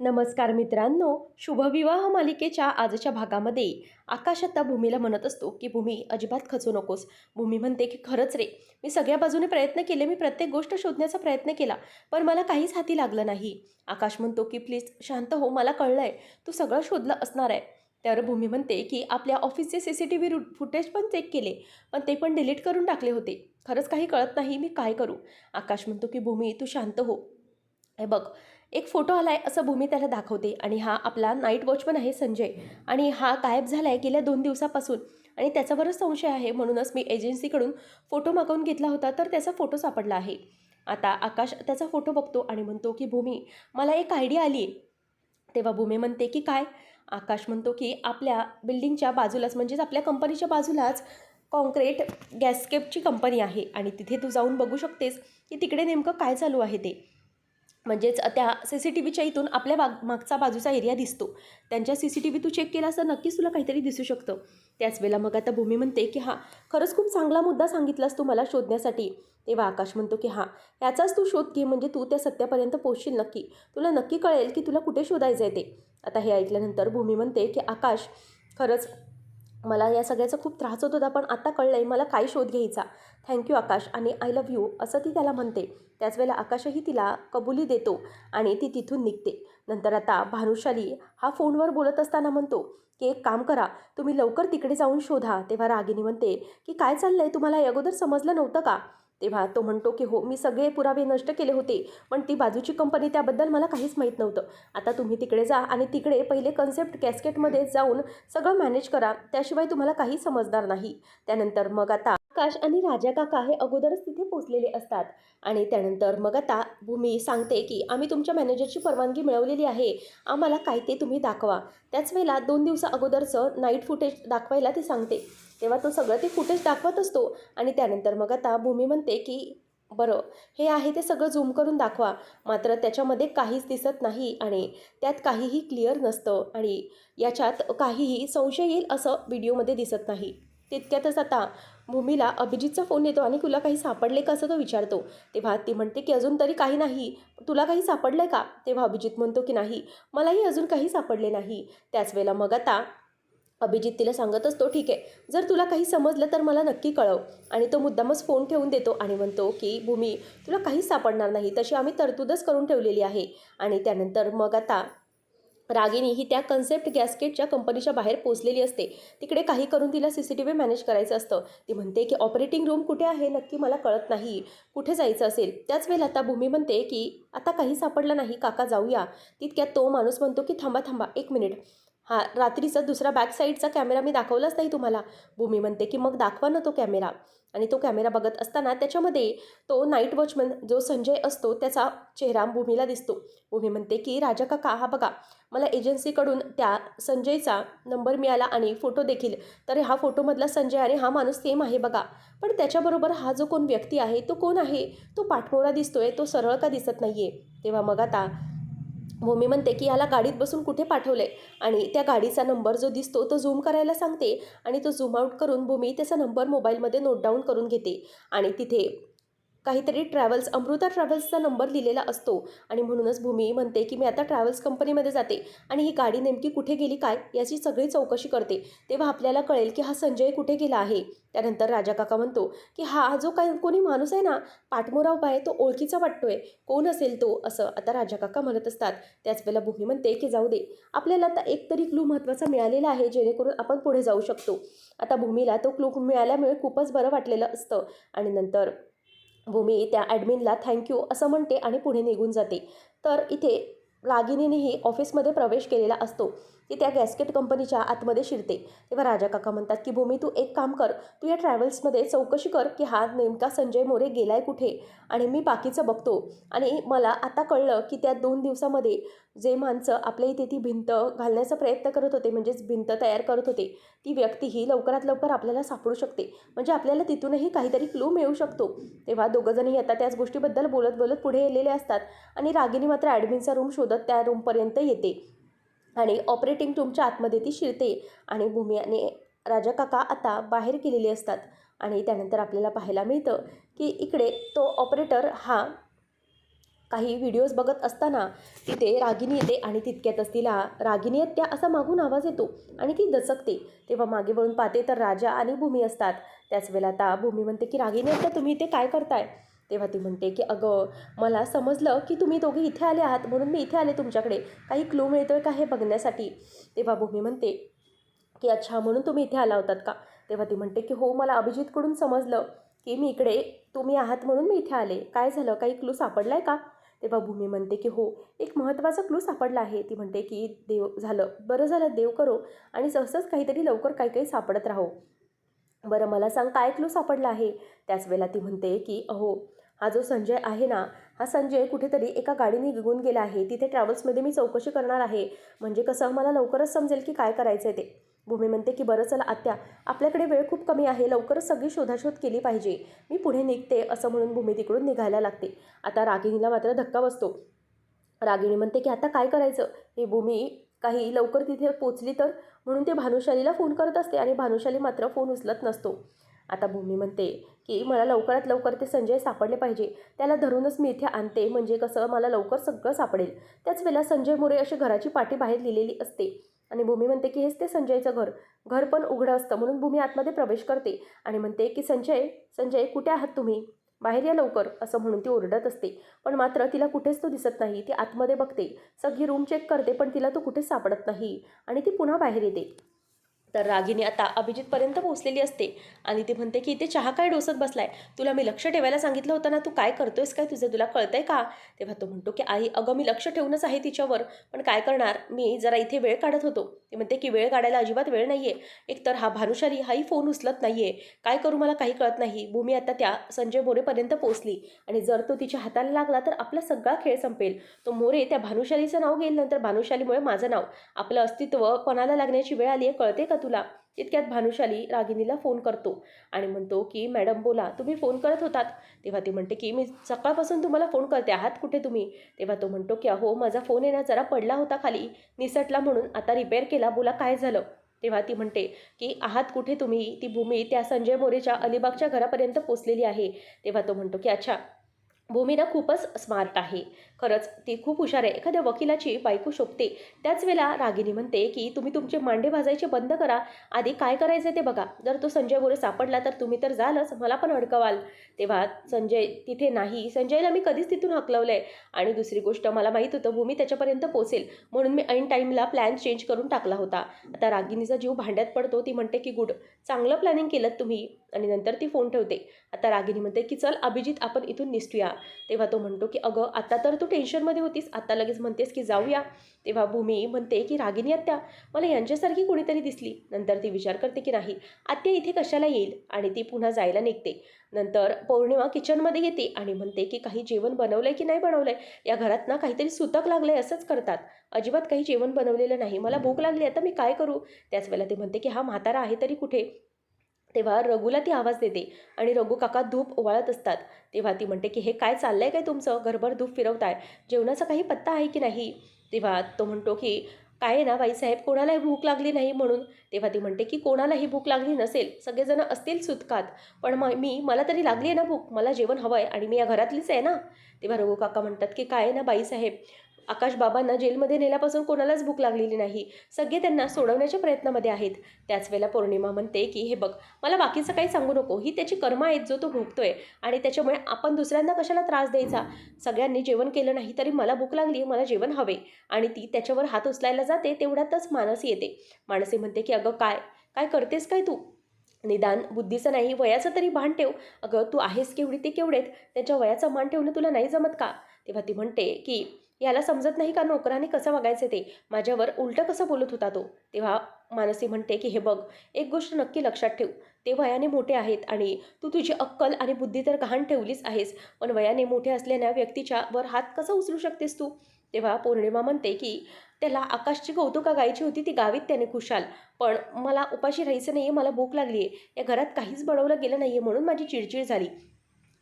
नमस्कार मित्रांनो शुभविवाह मालिकेच्या आजच्या भागामध्ये. आकाश आता भूमीला म्हणत असतो की भूमी अजिबात खचू नकोस. भूमी म्हणते की खरंच रे मी सगळ्या बाजूने प्रयत्न केले मी प्रत्येक गोष्ट शोधण्याचा प्रयत्न केला पण मला काहीच हाती लागलं नाही. आकाश म्हणतो की प्लीज शांत हो मला कळलं आहे तू सगळं शोधलं असणार आहे. त्यावर भूमी म्हणते की आपल्या ऑफिसचे C C T V footage पण चेक केले पण ते पण डिलीट करून टाकले होते. खरंच काही कळत नाही मी काय करू? आकाश म्हणतो की भूमी तू शांत हो. हे बघ एक फोटो आला आहे असं भूमी त्याला दाखवते. आणि हा आपला नाईट वॉचमन आहे संजय. आणि हा गायब झाला आहे गेल्या दोन दिवसापासून. आणि त्याच्यावरच संशय आहे म्हणूनच मी एजन्सीकडून फोटो मागवून घेतला होता तर त्याचा फोटो सापडला आहे. आता आकाश त्याचा फोटो बघतो आणि म्हणतो की भूमी मला एक आयडिया आली आहे तेव्हा भूमी म्हणते की काय? आकाश म्हणतो की आपल्या बिल्डिंगच्या बाजूलाच म्हणजेच आपल्या कंपनीच्या बाजूलाच कॉन्क्रीट गॅसकेपची कंपनी आहे. आणि तिथे तू जाऊन बघू शकतेस की तिकडे नेमकं काय चालू आहे ते. म्हणजेच त्या सी सी टी व्हीच्या इथून आपल्या बाग मागचा बाजूचा एरिया दिसतो. त्यांच्या सी सी टी व्ही तू चेक केला असं नक्कीच तुला काहीतरी दिसू शकतं. त्याच वेळेला मग आता भूमी म्हणते की हां खरंच खूप चांगला मुद्दा सांगितलास तू मला शोधण्यासाठी. तेव्हा आकाश म्हणतो की हां याचाच तू शोध घे म्हणजे तू त्या सत्यापर्यंत पोहोचशील नक्की. तुला नक्की कळेल की तुला कुठे शोधायचं आहे ते. आता हे ऐकल्यानंतर भूमी म्हणते की आकाश खरंच मला या सगळ्याचा खूप त्रास होत होता पण आता कळलं आहे मला काय शोध घ्यायचा. Thank you Akash. आणि आय लव्ह यू असं ती त्याला म्हणते. त्याच वेळेला आकाशही तिला कबुली देतो आणि ती तिथून निघते. नंतर आता भानुशाली हा फोनवर बोलत असताना म्हणतो की एक काम करा तुम्ही लवकर तिकडे जाऊन शोधा. तेव्हा रागिनी म्हणते की काय चाललं आहे तुम्हाला अगोदर समजलं नव्हतं का? तेव्हा तो म्हणतो की हो मी सगळे पुरावे नष्ट केले होते पण ती बाजूची कंपनी त्याबद्दल मला काहीच माहीत नव्हतं. आता तुम्ही तिकडे जा आणि तिकडे पहिले कन्सेप्ट कॅस्केटमध्ये जाऊन सगळं मॅनेज करा. त्याशिवाय तुम्हाला काही समजणार नाही. त्यानंतर मग आता आकाश आणि राजा काका हे अगोदरच तिथे पोचलेले असतात. आणि त्यानंतर मग आता भूमी सांगते की आम्ही तुमच्या मॅनेजरची परवानगी मिळवलेली आहे. आम्हाला काय ते तुम्ही दाखवा. त्याच वेळेला दोन दिवसा अगोदरचं नाईट फुटेज दाखवायला ती सांगते. तेव्हा तो सगळं ते फुटेज दाखवत असतो. आणि त्यानंतर मग आता भूमी म्हणते की बरं हे आहे ते सगळं झूम करून दाखवा. मात्र त्याच्यामध्ये काहीच दिसत नाही आणि त्यात काहीही क्लिअर नसतं आणि याच्यात काहीही संशय येईल असं व्हिडिओमध्ये दिसत नाही. तितक्यातच आता भूमीला अभिजितचा फोन येतो आणि तुला काही सापडले का असं तो विचारतो. तेव्हा ती म्हणते की अजून तरी काही नाही. तुला काही सापडलं का? तेव्हा अभिजित म्हणतो की नाही. मलाही अजून काही सापडले नाही. त्याच वेळेला मग आता अभिजित तिला सांगत असतो ठीक आहे. जर तुला काही समजलं तर मला नक्की कळव. आणि तो मुद्दामच फोन ठेवून देतो आणि म्हणतो की भूमी तुला काहीच सापडणार नाही. तशी आम्ही तरतूदच करून ठेवलेली आहे. आणि त्यानंतर मग आता रागिनी ही त्या कन्सेप्ट गॅस्केटच्या कंपनीच्या बाहेर पोचलेली असते. तिकडे काही करून तिला C C T V manage करायचं असतं. ती म्हणते की ऑपरेटिंग रूम कुठे आहे? नक्की मला कळत नाही. कुठे जायचं असेल? त्याच वेळेला आता भूमी म्हणते की आता काही सापडलं नाही. काका जाऊया. तितक्यात तो माणूस म्हणतो की थांबा थांबा. एक मिनिट हा रात्रीचा दुसरा बॅक साईडचा कॅमेरा मी दाखवलाच नाही तुम्हाला. भूमी म्हणते की मग दाखवा ना तो कॅमेरा आणि तो कॅमेरा बघत असताना त्याच्यामध्ये तो नाईट वॉचमन जो संजय असतो त्याचा चेहरा भूमीला दिसतो. भूमी म्हणते की राजा काका हा बघा मला एजन्सीकडून त्या संजयचा नंबर मिळाला आणि फोटो देखील. तर हा फोटोमधला संजय आणि हा माणूस सेम आहे बघा. पण त्याच्याबरोबर हा जो कोण व्यक्ती आहे तो कोण आहे? तो पाठमोरा दिसतोय तो सरळ का दिसत नाही आहे तेव्हा मग आता भूमी म्हणते की याला गाडीत बसून कुठे पाठवले आणि त्या गाडीचा नंबर जो दिसतो तो झूम करायला सांगते आणि तो झूम आऊट करून भूमी त्याचा नंबर मोबाईलमध्ये नोट डाऊन करून घेते. आणि तिथे काहीतरी ट्रॅव्हल्स अमृता ट्रॅव्हल्सचा नंबर लिहिलेला असतो. आणि म्हणूनच भूमी म्हणते की मी आता ट्रॅव्हल्स कंपनीमध्ये जाते. आणि ही गाडी नेमकी कुठे गेली काय? याची सगळी चौकशी करते. तेव्हा आपल्याला कळेल की हा संजय कुठे गेला आहे. त्यानंतर राजा काका म्हणतो की हा जो काय कोणी माणूस आहे ना पाठमोराव उभा तो ओळखीचा वाटतोय. कोण असेल तो? असं आता राजा काका म्हणत असतात. त्याच वेळेला भूमी म्हणते की जाऊ दे. आपल्याला आता एक तरी क्लू महत्त्वाचा मिळालेला आहे जेणेकरून आपण पुढे जाऊ शकतो. आता भूमीला तो क्लू मिळाल्यामुळे खूपच बरं वाटलेलं असतं. आणि नंतर भूमी त्या ॲडमिनला थँक्यू असं म्हणते आणि पुढे निघून जाते. तर इथे रागिनीनेही ऑफिसमध्ये प्रवेश केलेला असतो. ती त्या गॅस्केट कंपनीच्या आतमध्ये शिरते. तेव्हा राजा काका म्हणतात की भूमी तू एक काम कर. तू या ट्रॅव्हल्समध्ये चौकशी कर की हा नेमका संजय मोरे गेलाय कुठे आणि मी बाकीचं बघतो. आणि मला आता कळलं की त्या दोन दिवसामध्ये जे माणसं आपल्या इथे ती भिंत घालण्याचा प्रयत्न करत होते म्हणजेच भिंत तयार करत होते ती व्यक्ती ही लवकरात लवकर आपल्याला सापडू शकते. म्हणजे आपल्याला तिथूनही काहीतरी क्लू मिळू शकतो. तेव्हा दोघंजणही आता त्याच गोष्टीबद्दल बोलत बोलत पुढे येलेले असतात आणि रागिनी मात्र ॲडमिनचा रूम शोधत त्या रूमपर्यंत येते. आणि ऑपरेटिंग रूमच्या आतमध्ये ती शिरते आणि भूमी आणि राजा काका आता बाहेर गेलेले असतात. आणि त्यानंतर आपल्याला पाहायला मिळतं की इकडे तो ऑपरेटर हा काही व्हिडिओज बघत असताना तिथे रागिनी येते आणि तितक्यातच तिला रागिनी त्या असा मागून आवाज येतो आणि ती दचकते. तेव्हा मागे वळून पाहते तर राजा आणि भूमी असतात. त्याच वेळेला आता भूमी म्हणते की रागिनी आत्या तुम्ही इथे काय करताय? तेव्हा ती म्हणते की अगं मला समजलं की तुम्ही दोघे इथे आले आहात म्हणून मी इथे आले तुमच्याकडे. काही क्लू मिळतोय का हे बघण्यासाठी? तेव्हा भूमी म्हणते की अच्छा म्हणून तुम्ही इथे आला होतात का? तेव्हा ती म्हणते की हो मला अभिजितकडून समजलं की मी इकडे तुम्ही आहात म्हणून मी इथे आले. काय झालं? काही क्लू सापडला आहे का? तेव्हा भूमी म्हणते की हो एक महत्त्वाचा क्लू सापडला आहे. ती म्हणते की देव झालं. बरं झालं देव करो आणि सहसंच काहीतरी लवकर काही काही सापडत राहो. बरं मला सांग काय क्लू सापडला आहे? त्याच वेळेला ती म्हणते की अहो हा जो संजय आहे ना हा संजय कुठेतरी एका गाडीने निघून गेला आहे. तिथे ट्रॅव्हल्समध्ये मी चौकशी करणार आहे. म्हणजे कसं मला लवकरच समजेल की काय करायचं आहे ते. भूमी म्हणते की बरं चला आत्या आपल्याकडे वेळ खूप कमी आहे. लवकरच सगळी शोधाशोध केली पाहिजे. मी पुढे निघते असं म्हणून भूमी तिकडून निघायला लागते. आता रागिणीला मात्र धक्का बसतो. रागिणी म्हणते की आता काय करायचं? ही भूमी काही लवकर तिथे पोचली तर? म्हणून ते भानुशालीला फोन करत असते आणि भानुशाली मात्र फोन उचलत नसतो. आता भूमी म्हणते की मला लवकरात लवकर ते संजय सापडले पाहिजे. त्याला धरूनच मी इथे आणते. म्हणजे कसं? मला लवकर सगळं सापडेल. त्याच वेळेला संजय मोरे अशी घराची पाठी बाहेर लिहिलेली असते. आणि भूमी म्हणते की हेच ते संजयचं घर. घर पण उघडं असतं. म्हणून भूमी आतमध्ये प्रवेश करते आणि म्हणते की संजय संजय कुठे आहात तुम्ही? बाहेर या लवकर. असं म्हणून ती ओरडत असते. पण मात्र तिला कुठेच तो दिसत नाही. ती आतमध्ये बघते. सगळी रूम चेक करते पण तिला तो कुठेच सापडत नाही. आणि ती पुन्हा बाहेर येते. तर रागिनी आता अभिजितपर्यंत पोहोचलेली असते. आणि ती म्हणते की इथे चहा काय डोसत बसलाय? तुला मी लक्ष ठेवायला सांगितलं होतं ना तू काय करतोयस काय तुझं? तुला कळतंय का? तेव्हा तो म्हणतो की आई अगं मी लक्ष ठेवूनच आहे तिच्यावर. पण काय करणार? मी जरा इथे वेळ काढत होतो. ते म्हणते की वेळ काढायला अजिबात वेळ नाही आहे एकतर हा भानुशाली हाही फोन उचलत नाही आहे काय करू मला काही कळत नाही. भूमी आता त्या संजय मोरेपर्यंत पोहोचली. आणि जर तो तिच्या हाताला लागला तर आपला सगळा खेळ संपेल. तो मोरे त्या भानुशालीचं नाव घेईल नंतर भानुशालीमुळे माझं नाव. आपलं अस्तित्व पणाला लागण्याची वेळ आली आहे कळते का तुला. तितक्यात भानुशाली रागिनीला फोन करतो आणि म्हणतो की मॅडम बोला. तुम्ही फोन करत होतात. तेव्हा ती म्हणते की मी सकाळपासून तुम्हाला फोन करते. आहात कुठे तुम्ही? तेव्हा तो म्हणतो की अहो माझा फोन आहे जरा पडला होता खाली. निसटला म्हणून आता रिपेअर केला. बोला काय झालं? तेव्हा ती म्हणते की आहात कुठे तुम्ही? ती भूमी त्या संजय मोरेच्या अलिबागच्या घरापर्यंत पोचलेली आहे. तेव्हा तो म्हणतो की अच्छा. भूमीना खूपच स्मार्ट आहे. खरंच ती खूप हुशार आहे. एखाद्या वकिलाची बायको शोभते. त्याच वेळेला रागिनी म्हणते की तुम्ही तुमचे मांडे भाजायचे बंद करा. आधी काय करायचं ते बघा. जर तो संजय बोरे सापडला तर तुम्ही तर जालच मला पण अडकवाल. तेव्हा संजय तिथे नाही. संजयला मी कधीच तिथून हकलवलं आहे आणि दुसरी गोष्ट मला माहीत होतं भूमी त्याच्यापर्यंत पोचेल म्हणून मी ऐन टाईमला प्लॅन चेंज करून टाकला होता. आता रागिनीचा जीव भांड्यात पडतो. ती म्हणते की गुड. चांगलं प्लॅनिंग केलं तुम्ही. आणि नंतर ती फोन ठेवते. आता रागिनी म्हणते की चल अभिजित आपण इथून निसटूया. तेव्हा तो म्हणतो की अगं आता तर तू टेन्शनमध्ये होतीस. आता लगेच म्हणतेस की जाऊया. तेव्हा भूमी म्हणते की रागिनी आत्या मला यांच्यासारखी कोणीतरी दिसली. नंतर ती विचार करते की नाही आत्या इथे कशाला येईल? आणि ती पुन्हा जायला निघते. नंतर पौर्णिमा किचनमध्ये येते आणि म्हणते की काही जेवण बनवलंय की नाही बनवलंय? या घरात ना काहीतरी सुतक लागलं आहे असंच करतात. अजिबात काही जेवण बनवलेलं नाही. मला भूक लागली आता मी काय करू? त्याच वेळेला ते म्हणते की हा म्हातारा आहे तरी कुठे? तेव्हा रघूला ती आवाज देते आणि रघू काका धूप ओवाळत असतात. तेव्हा ती म्हणते की हे काय चाललंय काय तुमचं? घरभर धूप फिरवताय. जेवणाचा काही पत्ता आहे की नाही? तेव्हा तो म्हणतो की काय आहे ना बाईसाहेब कोणालाही भूक लागली नाही म्हणून. तेव्हा ती म्हणते की कोणालाही भूक लागली नसेल. सगळेजण असतील सुतकात. पण मग मी मला तरी लागली आहे ना भूक. मला जेवण हवं आहे आणि मी या घरातलीच आहे ना. तेव्हा रघू काका म्हणतात की काय आहे ना बाईसाहेब आकाश बाबांना जेलमध्ये नेल्यापासून कोणालाच भूक लागलेली नाही. सगळे त्यांना सोडवण्याच्या प्रयत्नामध्ये आहेत. त्याच वेळेला पौर्णिमा म्हणते की हे बघ मला बाकीचं काही सांगू नको. ही त्याची कर्म आहेत जो तो भोगतोय. आणि त्याच्यामुळे आपण दुसऱ्यांना कशाला त्रास द्यायचा? सगळ्यांनी जेवण केलं नाही तरी मला भूक लागली मला जेवण हवे. आणि ती त्याच्यावर हात उचलायला जाते तेवढ्यातच मानसी येते. मानसी म्हणते की अगं काय? काय करतेस काय तू? निदान बुद्धीचं नाही वयाचं तरी भान ठेव. अगं तू आहेस केवढी ते केवढेत? त्यांच्या वयाचं मान ठेवणं तुला नाही जमत का? तेव्हा ती म्हणते की याला समजत नाही का नोकराने कसं वागायचं ते? माझ्यावर उलटं कसं बोलत होता तो? तेव्हा मानसी म्हणते की हे बघ एक गोष्ट नक्की लक्षात ठेव. ते वयाने मोठे आहेत आणि तू तुझी अक्कल आणि बुद्धी तर गहाण ठेवलीच आहेस पण वयाने मोठे असलेल्या व्यक्तीच्या वर हात कसा उचलू शकतेस तू? तेव्हा पौर्णिमा म्हणते की त्याला आकाशची कौतुका गायची होती ती गावीत त्याने खुशाल. पण मला उपाशी राहायचं नाही आहे मला भूक लागली आहे या घरात काहीच बनवलं गेलं नाही आहे म्हणून माझी चिडचिड झाली.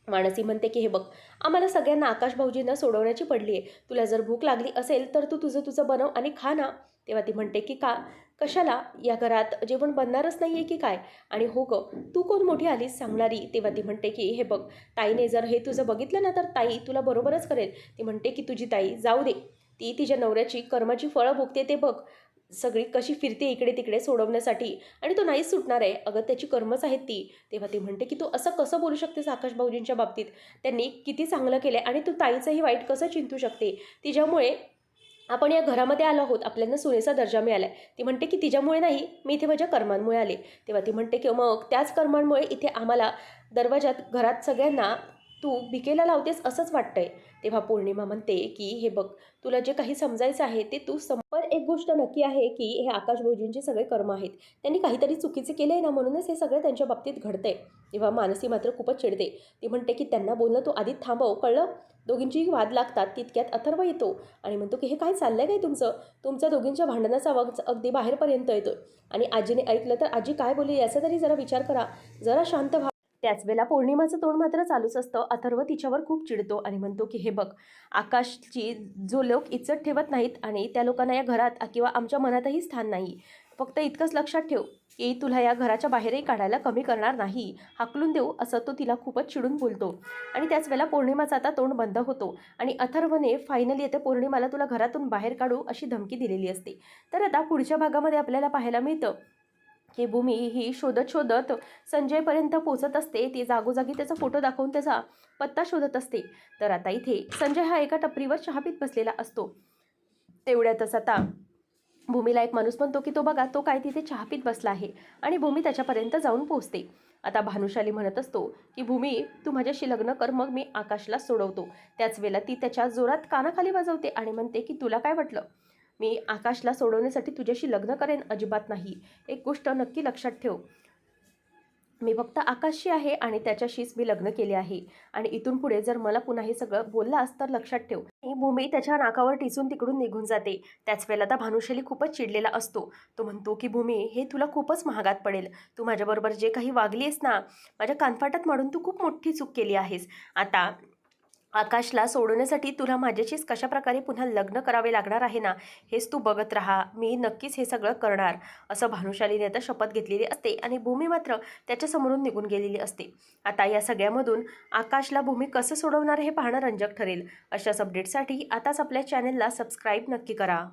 मानसी म्हणते की हे बघ आम्हाला सगळ्यांना आकाश भाऊजींना सोडवण्याची पडली आहे. तुला जर भूक लागली असेल तर तू तुझं तुझं बनव आणि खा ना. तेव्हा ती म्हणते की का? कशाला? या घरात जेवण बनणारच नाही आहे की काय? आणि हो ग तू कोण मोठी आलीस सांगणारी? तेव्हा ती म्हणते की हे बघ ताईने जर हे तुझं बघितलं ना तर ताई तुला बरोबरच करेल. ती म्हणते की तुझी ताई जाऊ दे. ती तिच्या नवऱ्याची कर्माची फळं भोगते ते बघ. सगळी कशी फिरते इकडे तिकडे सोडवण्यासाठी. आणि तो नाहीच सुटणार आहे. अगं त्याची कर्मच आहेत ती. तेव्हा ती म्हणते की तू असं कसं बोलू शकतेस आकाश भाऊजींच्या बाबतीत? त्यांनी किती चांगलं केलं आणि तू ताईचंही वाईट कसं चिंतू शकते? तिच्यामुळे आपण या घरामध्ये आलो आहोत. आपल्याला सुनेचा दर्जा मिळाला आहे ती म्हणते की तिच्यामुळे नाही. मी इथे माझ्या कर्मांमुळे आले. तेव्हा ती म्हणते की मग त्याच कर्मांमुळे इथे आम्हाला दरवाजात घरात सगळ्यांना तू भिकेला लावतेस असंच वाटतंय. तेव्हा पौर्णिमा म्हणते की हे बघ तुला जे काही समजायचं आहे ते तू सम पण एक गोष्ट नक्की आहे की हे आकाश भाऊजींचे सगळे कर्म आहेत. त्यांनी काहीतरी चुकीचे केले आहे ना म्हणूनच हे सगळं त्यांच्या बाबतीत घडतंय. तेव्हा मानसी मात्र खूपच चिडते. ती म्हणते की त्यांना बोलणं तू आधी थांबव कळलं? दोघींची वाद लागतात तितक्यात अथर्व येतो. आणि म्हणतो की हे काय चाललंय काय तुमचं? तुमच्या दोघींच्या भांडणाचा आवाज अगदी बाहेरपर्यंत येतो आणि आजीने ऐकलं तर आजी काय बोलली याचा तरी जरा विचार करा. जरा शांत व्हा. त्याच वेळेला पौर्णिमाचं तोंड मात्र चालूच असतं. अथर्व तिच्यावर खूप चिडतो आणि म्हणतो की हे बघ आकाशची जो लोक इज्जत ठेवत नाहीत आणि त्या लोकांना या घरात किंवा आमच्या मनातही स्थान नाही. फक्त इतकंच लक्षात ठेव की तुला या घराच्या बाहेरही काढायला कमी करणार नाही. हाकलून देऊ असं तो तिला खूपच चिडून बोलतो. आणि त्याच वेळेला पौर्णिमाचा आता तोंड बंद होतो आणि अथर्वने फायनली येते पौर्णिमाला तुला घरातून बाहेर काढू अशी धमकी दिलेली असते. तर आता पुढच्या भागामध्ये आपल्याला पाहायला मिळतं ही भूमी ही शोधत शोधत संजयपर्यंत पोचत असते. ती जागोजागी त्याचा फोटो दाखवून त्याचा पत्ता शोधत असते. तर आता इथे संजय हा एका टपरीवर चहा पीत बसलेला असतो. तेवढ्यातच आता भूमीला एक माणूस म्हणतो की तो बघा तो काय तिथे चहा पीत बसला आहे. आणि भूमी त्याच्यापर्यंत जाऊन पोहोचते. आता भानुशाली म्हणत असतो की भूमी तू माझ्याशी लग्न कर मग मी आकाशला सोडवतो. त्याच वेळेला ती त्याच्या जोरात कानाखाली वाजवते आणि म्हणते की तुला काय वाटलं? मी आकाशला सोडवण्यासाठी तुझ्याशी लग्न करेन अजिबात नाही. एक गोष्ट नक्की लक्षात ठेव. मी फक्त आकाशशी आहे आणि त्याच्याशीच मी लग्न केले आहे. आणि इथून पुढे जर मला पुन्हा हे सगळं बोललास तर लक्षात ठेव. ही भूमी त्याच्या नाकावर टिचून तिकडून निघून जाते. त्याच वेळेला तर भानुशैली खूपच चिडलेला असतो. तो म्हणतो की भूमी हे तुला खूपच महागात पडेल. तू माझ्याबरोबर जे काही वागलीस ना माझ्या कानफाटात माडून तू खूप मोठी चूक केली आहेस. आता आकाशला सोडवण्यासाठी तुला माझ्याशीच कशाप्रकारे पुन्हा लग्न करावे लागणार आहे ना हेच तू बघत राहा. मी नक्कीच हे सगळं करणार असं भानुशालीने आता शपथ घेतलेली असते आणि भूमी मात्र त्याच्यासमोरून निघून गेलेली असते. आता या सगळ्यामधून आकाशला भूमी कसं सोडवणार हे पाहणं रंजक ठरेल. अशाच अपडेटसाठी आताच आपल्या चॅनेलला सबस्क्राईब नक्की करा.